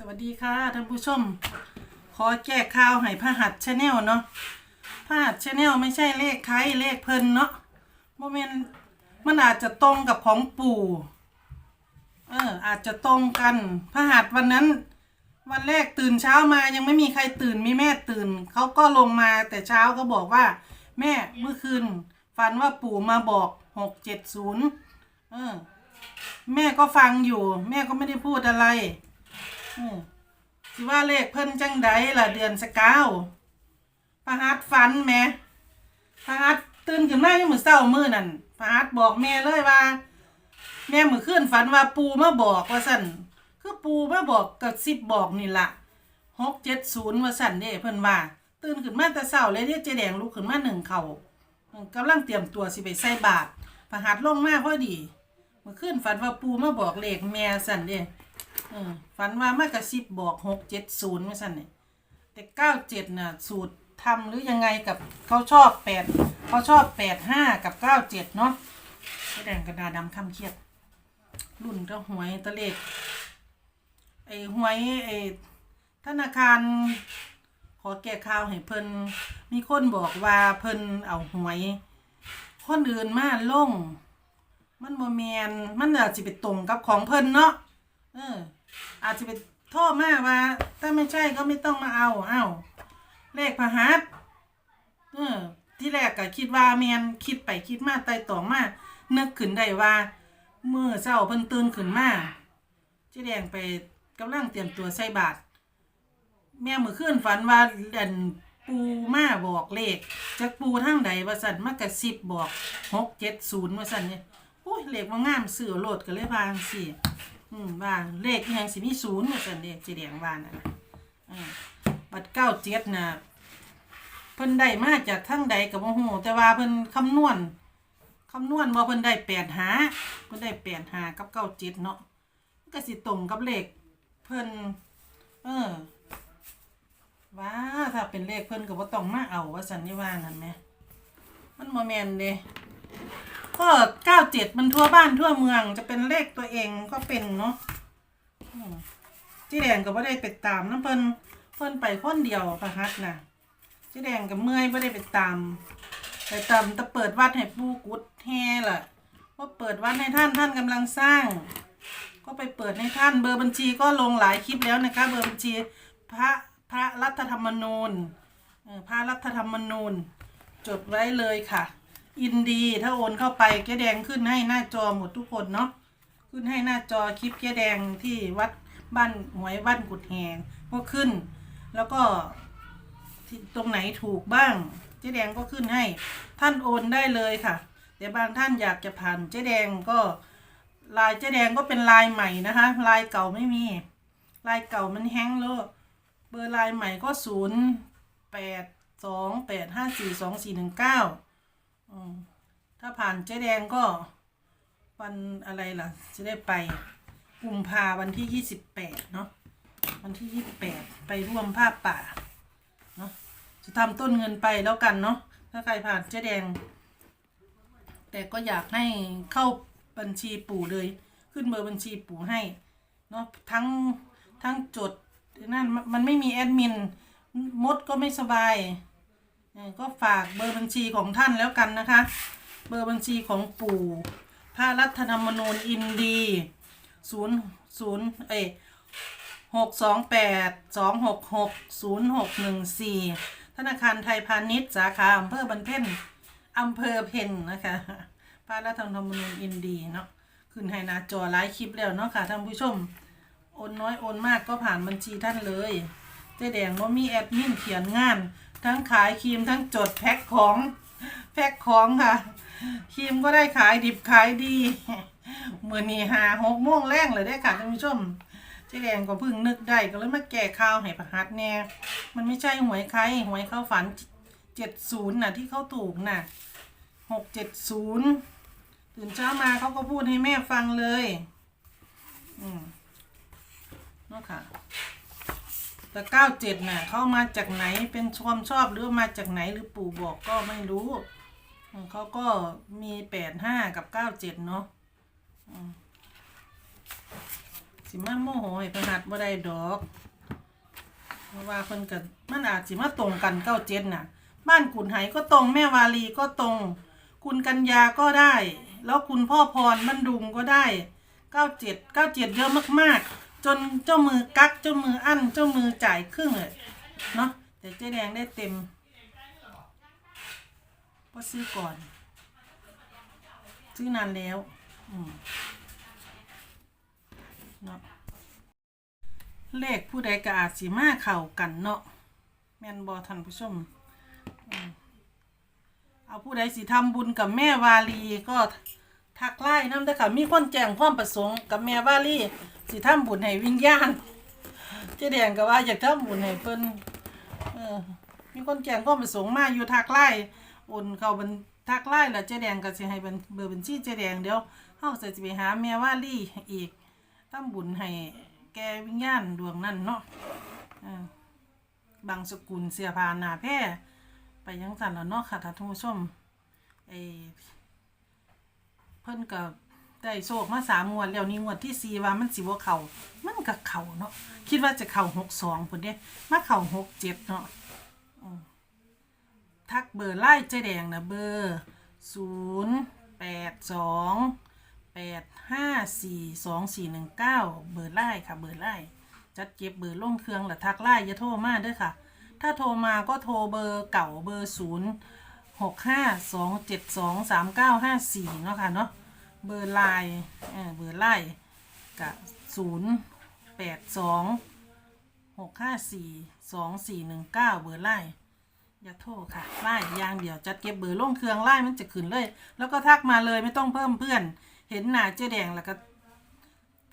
สวัสดีค่ะท่านผู้ชม ขอแก้ข่าวให้พระหัตชาแนลเนาะพระหัตชาแนลไม่ใช่เลขใครเลขเพิ่นเนาะโมเมนมันอาจจะตรงกับของปู่เอออาจจะตรงกันพระหัตวันนั้น วันแรกตื่นเช้ามายังไม่มีใครตื่นมีแม่ตื่นเขาก็ลงมาแต่เช้าก็บอกว่า แม่เมื่อคืนฝันว่าปู่มาบอกหกเจ็ดศูนย์เออ แม่ก็ฟังอยู่ แม่ก็ไม่ได้พูดอะไร สิว่าเลขเพิ่นจังใดล่ะเดือนสกาวพระฮัดฝันแม่พระฮัดตื่นขึ้นมายังมือเช้ามื้อนั่นพระฮัดบอกแม่เลยว่า แม่มื้อคืนฝันว่าปูมาบอกว่าสั่นคือปูมาบอกกับสิบบอกนี่ล่ะหกเจ็ดศูนย์ว่าสั่นเด้เพิ่นว่า ตื่นขึ้นมาแต่เช้าเลยเด้เจแดงลุกขึ้นมาหนึ่งเข่ากำลังเตรียมตัวสิไปใส่บาตรพระฮัดลงมาพอดีมื่อคืนฝันว่าปูมาบอกเลขแม่สั่นเด้ เออฝันว่ามากระซิบบอกหกเจ็ดศูนย์ไม่สั่นเนี่ยแต่เก้าเจ็ดน่ะสูตรทำหรือยังไงกับเขาชอบแปดเขาชอบแปดห้ากับเก้าเจ็ดเนาะไอ้แดงกระดาษดำคำเครียด รุ่นก็หวยตะเลขไอ้หวยไอ้ธนาคาร ขอแก้ข่าวให้เพิ่นมีคนบอกว่าเพิ่นเอาหวย คนอื่นมาลง มันโมแมนมันอาจจะไปตรงกับของเพิ่นเนาะเออ อาจจะไปโทษมาว่า ถ้าไม่ใช่ก็ไม่ต้องมาเอาเอาเลขพหัสเออที่แรกก็คิดว่าแมนคิดไปคิดมาไต่ตองมานึกขึ้นได้ว่าเมื่อเช้าเพิ่นตื่นขึ้นมาเจ๊แดงไปกำลังเตรียมตัวใส่บาตรแม่มือขึ้นฝันว่าอันปูมาบอกเลขจากปูทางใดว่าสั่นมากระซิบบอกหกเจ็ดศูนย์ว่าสั่นเนี่ยโอ้ยเลขว่างามเสือโหลดกันเลยพางสิ อืมว่าเลขอิหยังสิมีศูนย์ว่าซั่นเด้สีแดงว่าน่ะอืมบัดเก้าเจ็ดน่ะเพิ่นได้มาจากทางใดก็บ่ฮู้แต่ว่าเพิ่นคำนวณคำนวณว่าเพิ่นได้แปดหาเพิ่นได้แปดหากับเก้าเจ็ดเนาะมันก็สิตรงกับเลขเพิ่นเออว่าถ้าเป็นเลขเพิ่นก็บ่ต้องมาเอาว่าซั่นนี่ว่านั่นแหมมันบ่แม่นเด้ ก็เก้าเจ็ดมันทั่วบ้านทั่วเมืองจะเป็นเลขตัวเองก็เป็นเนาะจีแดงก็ไม่ได้ไปตามนะเพิ่นเพิ่นไปคนเดียวประฮัดนะจีแดงกับเมื่อยไม่ได้ไปตามไปตามแต่เปิดวัดให้ปูกุดแฮ่ล่ะว่าเปิดวัดให้ท่านท่านกำลังสร้าง ก็ไปเปิดให้ท่านเบอร์บัญชีก็ลงหลายคลิปแล้วนะคะเบอร์บัญชีพระพระรัฐธรรมนูญพระรัฐธรรมนูญ จดไว้เลยค่ะ อินดีถ้าโอนเข้าไปเจ๊แดงขึ้นให้หน้าจอหมดทุกคนเนาะขึ้นให้หน้าจอคลิปเจ๊แดงที่วัดบ้านหวยบ้านกุดแหงก็ขึ้น แล้วก็ตรงไหนถูกบ้าง เจ๊แดงก็ขึ้นให้ ท่านโอนได้เลยค่ะแต่บางท่านอยากจะผ่านเจ๊แดงก็ลายเจ๊แดงก็เป็นลายใหม่นะคะ ลายเก่าไม่มี ลายเก่ามันแห้งแล้วเบอร์ลายใหม่ก็ศูนย์แปดสองแปดห้าสี่สองสี่หนึ่งเก้า อืมถ้าผ่านเจ๊แดงก็ วันอะไรล่ะ จะได้ไปกุมภาวันที่ยี่สิบแปดเนาะวันที่ยี่สิบแปดไปร่วมภาพป่าเนาะจะทำต้นเงินไปแล้วกันเนาะถ้าใครผ่านเจ๊แดง แต่ก็อยากให้เข้าบัญชีปู่เลย ขึ้นเบอร์บัญชีปู่ให้เนาะทั้งทั้งจดนั่นมันไม่มีแอดมินมดก็ไม่สบาย ก็ฝากเบอร์บัญชีของท่านแล้วกันนะคะ เบอร์บัญชีของปู่พระรัฐธรรมนูญอินดีศูนย์ศูนย์เอยหกสองแปดสองหกหกศูนย์หกหนึ่งสี่ธนาคารไทยพาณิชย์สาขาอำเภอบันเพ่นอำเภอเพนนะคะพระรัฐธรรมนูญอินดีเนาะขึ้นให้นาจอไลฟ์คลิปแล้วเนาะค่ะท่านผู้ชม โอนน้อยโอนมากก็ผ่านบัญชีท่านเลย เจ๊แดงว่ามีแอดมินเขียนงาน ทั้งขายครีมทั้งจดแพ็คของแพ็คของค่ะครีมก็ได้ขายดิบขายดีเมื่อนี้หาหกโมงแรงเลยได้ค่ะท่านผู้ชมเจ๊แดงก็เพิ่งนึกได้ก็เลยมาแก้ข่าวให้ประหัดแน่มันไม่ใช่หวยใครหวยเข้าฝันเจ็ดศูนย์น่ะที่เขาถูกน่ะหกเจ็ดศูนย์ตื่นเช้ามาเขาก็พูดให้แม่ฟังเลย อืมนะค่ะ แต่เก้าเจ็ดน่ะเขามาจากไหนเป็นความชอบหรือมาจากไหนหรือปู่บอกก็ไม่รู้เขาก็มีแปดห้ากับเก้าเจ็ดเนาะอืมสิมาโมโหให้พหัดบ่ได้ดอก เพราะว่าเพิ่นก็มันอาจสิมาตรงกันเก้าเจ็ดน่ะ บ้านกุนไหก็ตรงแม่วาลีก็ตรง คุณกัญญาก็ได้ แล้วคุณพ่อพรมันดุงก็ได้เก้าเจ็ดเก้าเจ็ดเยอะมากๆ จนเจ้ามือกักเจ้ามืออั้นเจ้ามือจ่ายครึ่งเลยเนาะแต่เจ๊แดงได้เต็มก็ซื้อก่อน ซื้อนานแล้วอืมเนาะเลขผู้ใดก็อาจสิมาเข้ากันเนาะแม่นบอท่านผู้ชมอืมเอาผู้ใดสิทำบุญกับแม่วาลีก็ ทักไล่น้ำเด้อค่ะ มีคนแจ้งความประสงค์กับแม่วาลี่สิทำบุญให้วิญญาณเจ๊แดงก็ว่าอยากทำบุญให้เพิ่นเออมีคนแจ้งความประสงค์มาอยู่ทักไล่โอนเข้าบันทักไล่แล้วเจ๊แดงก็สิให้เป็นเบอร์บัญชีเจ๊แดงเดี๋ยวเฮาจะไปหาแม่วาลี่อีกทำบุญให้แกวิญญาณดวงนั้นเนาะบางสกุลเสียพานาแพร่ไปยังสันแล้วเนาะค่ะท่านผู้ชมไอ พิ่นกับได้โชคมาสามงวดแล้วนี่งวดที่สี่ว่ามันสิบ่เข่ามันก็เข่าเนาะคิดว่าจะเข่าหกสองพุ่นเด้มาเข่าหกเจ็ดเนาะทักเบอร์ไล่เจ๊แดงนะเบอร์ศูนย์แปดสองแปดห้าสี่สองสี่หนึ่งเก้าเบอร์ไล่ค่ะเบอร์ไล่จัดเก็บเบอร์ล่งเครื่องหรือทักไล่อย่าโทรมาเด้อค่ะ ถ้าโทรมาก็โทรเบอร์เก่าเบอร์ศูนย์ หกห้าสองเจ็ดสองสามเก้าห้าสี่เนาะค่ะเนาะเบอร์ไลน์เออเบอร์ไลน์กับศูนย์แปดสองหกห้าสี่สองสี่หนึ่งเก้าเบอร์ไลน์อย่าโทรค่ะไล่ยางเดียวจัดเก็บเบอร์ล่งเครื่องไล่มันจะขึ้นเลย แล้วก็ทักมาเลยไม่ต้องเพิ่มเพื่อน เห็นหน้าเจ๊แดงแล้วก็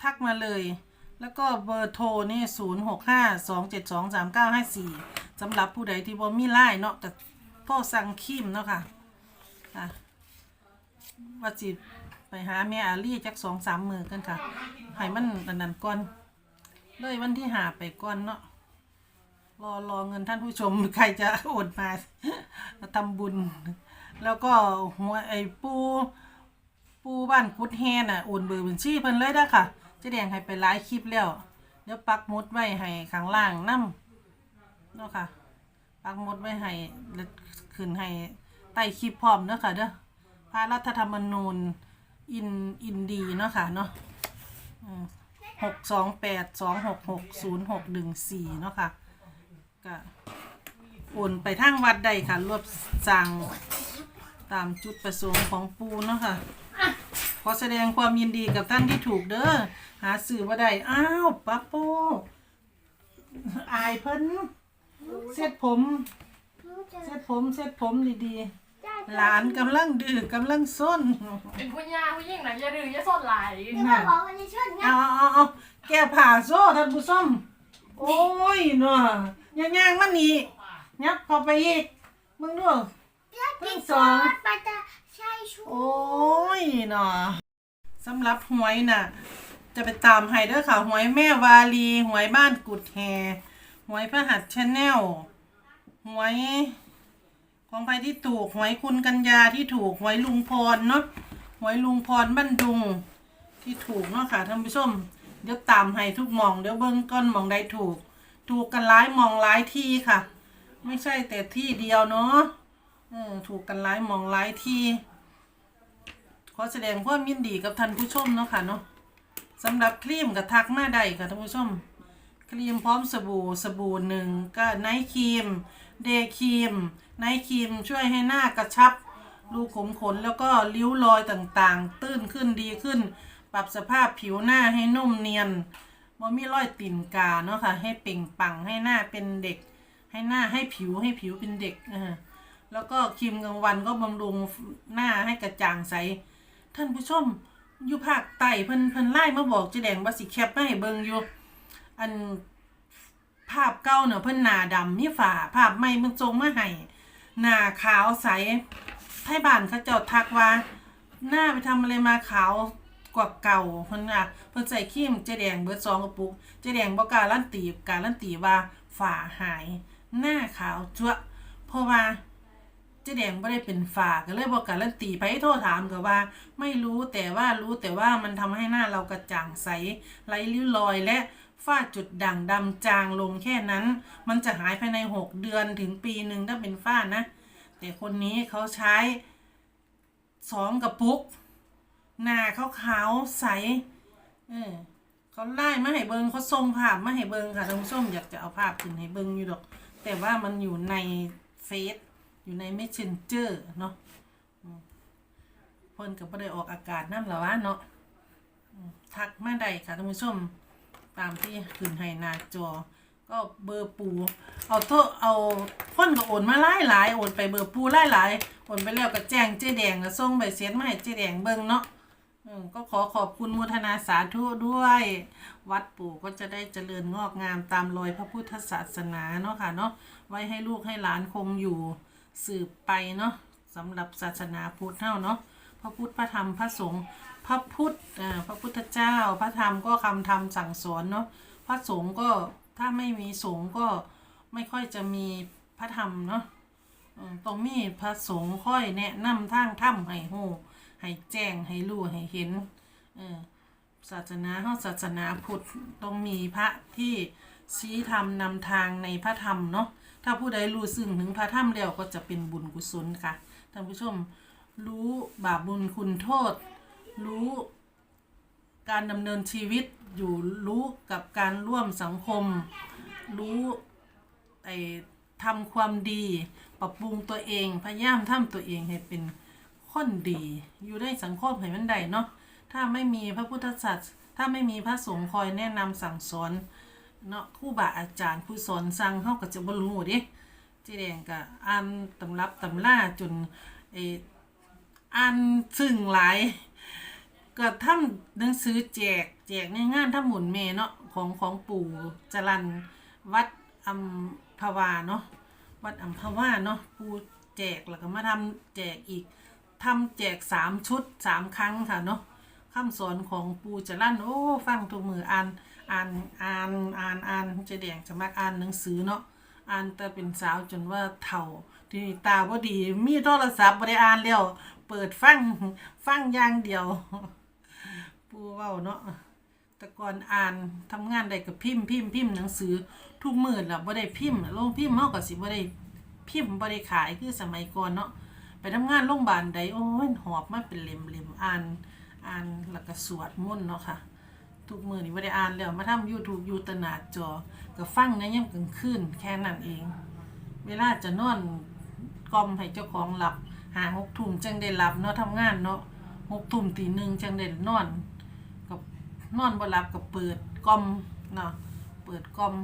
ทักมาเลย แล้วก็เบอร์โทรนี่ศูนย์หกห้าสองเจ็ดสองสามเก้าห้าสี่สำหรับผู้ใดที่บ่มีไล่เนาะแต่ โทรสั่งคิมเนาะค่ะอะว่าจิไปหาแม่อาลี่จักสองสามมือกันค่ะให้มันอันนั้นก่อนเลยวันที่หาไปก่อนเนาะรอรอเงินท่านผู้ชมใครจะโอนมาทำบุญ แล้วก็หัวไอ้ปูปูบ้านกุดแฮน่ะโอนเบอร์บัญชีเพิ่นเลยเด้ค่ะจะแดงให้ไปหลายคลิปแล้วเดี๋ยวปักมุดไว้ให้ข้างล่างนํเนาะค่ะ ปักมุดไว้ให้แล้ว ขึ้นให้ใต้คลิปพร้อมเด้อค่ะเด้อพระรัฐธรรมนูญอินอินดีเนาะค่ะเนาะหกสองแปดสองหกหกศูนย์หกหนึ่งสี่เนาะค่ะก็โอนไปทางวัดได้ค่ะ รวบสั่งตามจุดประสงค์ของปูเนาะค่ะขอแสดงความยินดีกับท่านที่ถูกเด้อหาสื่อว่าได้อ้าวป้าป้อายเพิ่นเซ็ตผม เซ็ตผมเซ็ตผมดีๆ หลานกำลังดื้อกำลังส้นเป็นผู้ยาผู้หญิงนะอย่าดื้ออย่าสนไหลายที่มาบอกวันนี้ช่วยงาเอานเอาเอาแก้ผ่าโซ่ท่านผู้ชมโอ้ยเนาะย่างย่างๆมันนี่ยับเข้าไปอีกมึงดูเพื่อนสองปาจะใช่ช่วยโอ้ยเนาะสำหรับหวยน่ะ จะไปตามให้เด้อค่ะหวยแม่วาลีหวยบ้านกุดแฮหวยพระหัตชาแนล หวย ของใครที่ถูกหวยคุณกัญญาที่ถูกหวยลุงพรเนาะหวยลุงพรบ้านดุง ที่ถูกเนาะค่ะท่านผู้ชมเดี๋ยวตามให้ทุกมองเดี๋ยวเบิ้งก้อนมองใดถูก ถูกกันหลายมองหลายที่ค่ะ ไม่ใช่แต่ที่เดียวเนาะเออถูกกันหลายมองหลายที่ขอแสดงความยินดีกับท่านผู้ชมเนาะค่ะเนาะสำหรับครีมกับทักมาได้ค่ะท่านผู้ชม ครีมพร้อมสบู่สบู่หนึ่งก็ไนท์ครีม เดย์ครีมไนท์ครีมช่วยให้หน้ากระชับ รูขุมขนแล้วก็ริ้วรอยต่างๆ ตื้นขึ้นดีขึ้น ปรับสภาพผิวหน้าให้นุ่มเนียนบ่มีรอยติ่นกาเนาะค่ะ ให้เป่งปังให้หน้าเป็นเด็ก ให้หน้าให้ผิวให้ผิวเป็นเด็กเออแล้วก็ครีมกลางวันก็บำรุงหน้าให้กระจ่างใส ท่านผู้ชมอยู่ภาคใต้เพิ่นเพิ่นไล่มาบอกเจแดงว่าสิแคปมาให้เบิ่งอยู่ อัน ภาพเก่าเนาะเพิ่นหน้าดำมีฝาภาพใหม่เพิ่นทรงมาให้หน้าขาวใสไทบ้านเขาเจ้าทักว่า หน้าไปทำอะไรมาขาวกว่าเก่าเพิ่นน่ะเพิ่นใส่ครีมเจแดงเบิดสองกระปุกเจแดงบ่กล้าลั่นตีการลั่นตีว่าฝาหาย หน้าขาวจั๊วะเพราะว่าเจ๊แดงไม่ได้เป็นฝาก็เลยบอกการันตีไปโทษถามกับว่า ไม่รู้แต่ว่ารู้แต่ว่ามันทำให้หน้าเรากระจ่างใสไร้ริ้วรอยและ ฝ้าจุดด่างดำจางลงแค่นั้น มันจะหายภายในหกเดือนถึงปีหนึ่งถ้าเป็นฝ้านะ แต่คนนี้เขาใช้สองกระปุก หน้าเขาขาวใส เออเขาไล่มาให้เบิงเขาส่งภาพมาให้เบิงค่ะท่านผู้ชมอยากจะเอาภาพขึ้นให้เบิงอยู่ดอก แต่ว่ามันอยู่ในเฟซอยู่ใน messenger เนาะเพิ่นก็บ่ได้ออกอากาศนั่นหรอวะเนาะทักมาได้ค่ะท่านผู้ชม ตามที่ขึ้นให้หน้าจอ ก็เบอร์ปู เอาโทษเอาคนก็โอนมาหลายหลายโอนไปเบอร์ปูหลายหลายโอนไปแล้วก็แจ้งเจ๊แดงแล้วส่งใบเสร็จมาให้เจ๊แดงเบิ่งเนาะก็ขอขอบคุณมุทนาสาธุด้วย วัดปู่ก็จะได้เจริญงอกงามตามรอยพระพุทธศาสนาเนาะค่ะเนาะไว้ให้ลูกให้หลานคงอยู่สืบไปเนาะสำหรับศาสนาพุทธเท่าเนาะ ระพุทธพระธรรมพระสงฆ์พระพุทธอ่าพระพุทธเจ้า พระธรรมก็คำธรรมสั่งสอนเนาะพระสงฆ์ก็ถ้าไม่มีสงฆ์ก็ไม่ค่อยจะมีพระธรรมเนาะต้องมีพระสงฆ์ค่อยแนะนำทางถ้ำให้ฮู้ให้แจ้งให้รู้ให้เห็นศาสนาเฮาศาสนาพุทธต้องมีพระที่ชี้ธรรมนำทางในพระธรรมเนาะถ้าผู้ใดรู้ซึ่งถึงพระธรรมแล้วก็จะเป็นบุญกุศลค่ะท่านผู้ชม รู้บาปบุญคุณโทษ รู้การดำเนินชีวิตอยู่รู้กับการร่วมสังคม รู้ไอ้ทำความดี ปรับปรุงตัวเองพยายามทำตัวเองให้เป็นคนดี อยู่ในสังคมให้มันได้เนาะถ้าไม่มีพระพุทธศาสนาถ้าไม่มีพระสงฆ์คอยแนะนำสั่งสอนเนาะครูบาอาจารย์ผู้สอนสั่งเฮาก็จะบ่รู้เด้เจ๊แดงก็อ่านตำรับตำราจนเอ ออ่านซึ่งหลาย ก็ทำหนังสือแจกแจกในงานทำหมุนเมเนาะของของปู่จรันวัดอัมพวาเนาะวัดอัมพวาเนาะปู่แจกแล้วก็มาทำแจกอีกทำแจกสามชุดสามครั้งค่ะเนาะคำสอนของปู่จรันโอ้ฟังทุกมืออ่านอ่านอ่านอ่านอ่านจะแดงจะมักอ่านหนังสือเนาะอ่านแต่เป็นสาวจนว่าเฒ่า ทีนี้ตาบ่ดี มีโทรศัพท์บ่ได้อ่านแล้วเปิดฟังฟังอย่างเดียว ปูเว้าเนาะแต่ก่อนอ่านทำงานได้กับพิมพ์พิมพ์พิมพ์หนังสือทุกมื้อล่ะบ่ได้พิมพ์ลงพิมพ์เฮาก็สิบ่ได้พิมพ์บ่ได้ขายคือสมัยก่อนเนาะไปทำงานโรงพยาบาลใดโอ้ยหอบมาเป็นเล่มๆอ่านอ่านแล้วก็สวดมนต์เนาะค่ะ ทุกมื้อนี่บ่ได้อ่านแล้วมาทำ YouTube อยู่ตนาจอก็ฟังในยามกลางคืนแค่นั้นเอง เวลาจะนอน กล่อมให้เจ้าของหลับหาหกทุ่มจังได้หลับเนาะทำงานเนาะหกทุ่มตีหนึ่งจังได้นอนกับนอนบ่หลับกับเปิดกล่อมเนาะเปิดกล่อม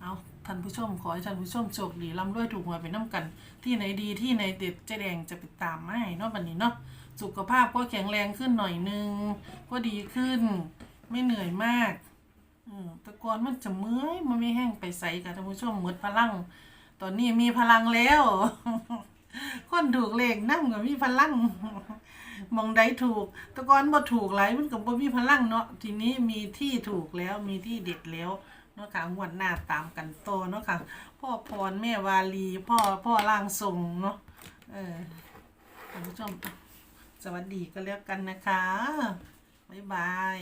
เอาท่านผู้ชมขอให้ท่านผู้ชมโชคดีร่ำรวยถูกหวยไปน้ำกัน ที่ไหนดีที่ไหนเด็ดเจ๊แดงจะไปตามมาให้เนาะบัดนี้เนาะสุขภาพก็แข็งแรงขึ้นหน่อยนึงก็ดีขึ้น ไม่เหนื่อยมากอืมแต่ก่อนมันจะเมื่อยมันไม่แห้งไปใสค่ะท่านผู้ชมหมดพลัง ตอนนี้มีพลังแล้ว คนถูกเลขนั่งก็มีพลังมองใดถูกต่ก่อนบ่ถูกหลายมันก็บ่มีพลังเนาะทีนี้มีที่ถูกแล้วมีที่เด็ดแล้วเนาะค่ะงวดหน้าตามกันโตเนาะค่ะ พ่อพรแม่วาลี พ่อพ่อร่างทรงเนาะเออท่านผู้ชมสวัสดีก็แล้วกันนะคะ บ๊ายบาย